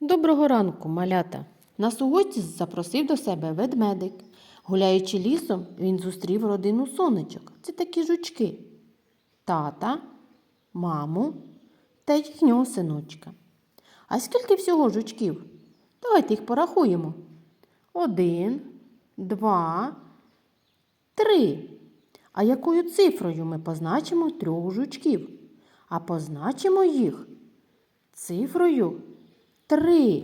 Доброго ранку, малята. Нас у запросив до себе ведмедик. Гуляючи лісом, він зустрів родину сонечок. Це такі жучки. Тата, маму та їхнього синочка. А скільки всього жучків? Давайте їх порахуємо. Один, два, три. А якою цифрою ми позначимо трьох жучків? А позначимо їх цифрою Три.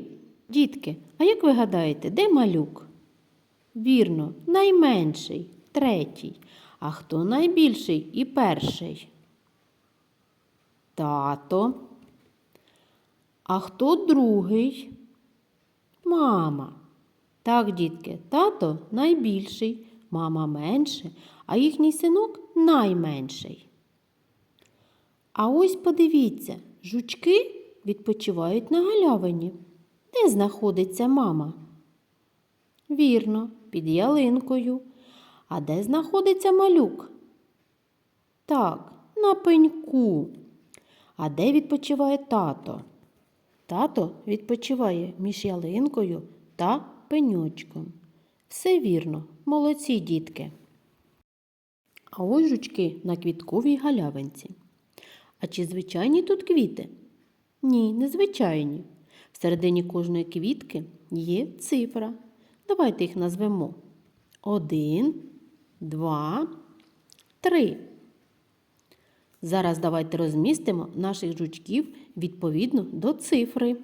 Дітки, а як ви гадаєте, де малюк? Вірно, найменший, третій. А хто найбільший і перший? Тато. А хто другий? Мама. Так, дітки, тато найбільший, мама менше, а їхній синок найменший. А ось подивіться, жучки відпочивають на галявині. Де знаходиться мама? Вірно, під ялинкою. А де знаходиться малюк? Так, на пеньку. А де відпочиває тато? Тато відпочиває між ялинкою та пеньочком. Все вірно, молодці дітки. А ось жучки на квітковій галявинці. А чи звичайні тут квіти? Ні, незвичайні. Всередині кожної квітки є цифра. Давайте їх назвемо. Один, два, три. Зараз давайте розмістимо наших жучків відповідно до цифри.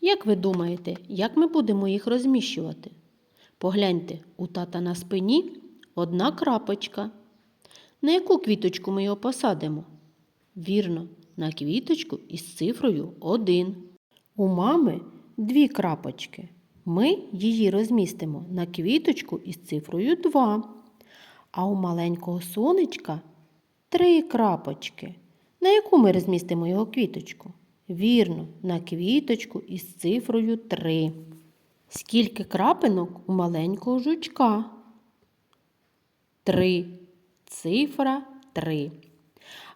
Як ви думаєте, як ми будемо їх розміщувати? Погляньте, у тата на спині одна крапочка. На яку квіточку ми його посадимо? Вірно, на квіточку із цифрою 1. У мами дві крапочки. Ми її розмістимо на квіточку із цифрою 2. А у маленького сонечка три крапочки. На яку ми розмістимо його квіточку? Вірно, на квіточку із цифрою 3. Скільки крапинок у маленького жучка? Три. Цифра 3.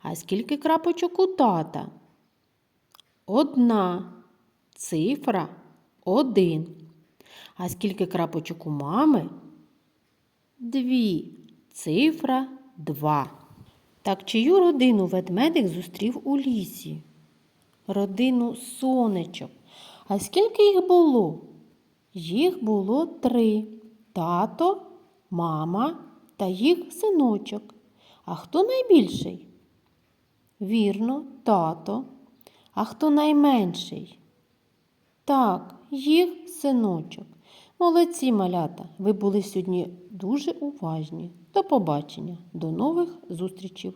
А скільки крапочок у тата? Одна. Цифра один. А скільки крапочок у мами? Дві. Цифра два. Так чию родину ведмедик зустрів у лісі? Родину сонечок. А скільки їх було? Їх було три. Тато, мама та їх синочок. А хто найбільший? Вірно, тато. А хто найменший? Так, їх синочок. Молодці малята. Ви були сьогодні дуже уважні. До побачення, до нових зустрічей.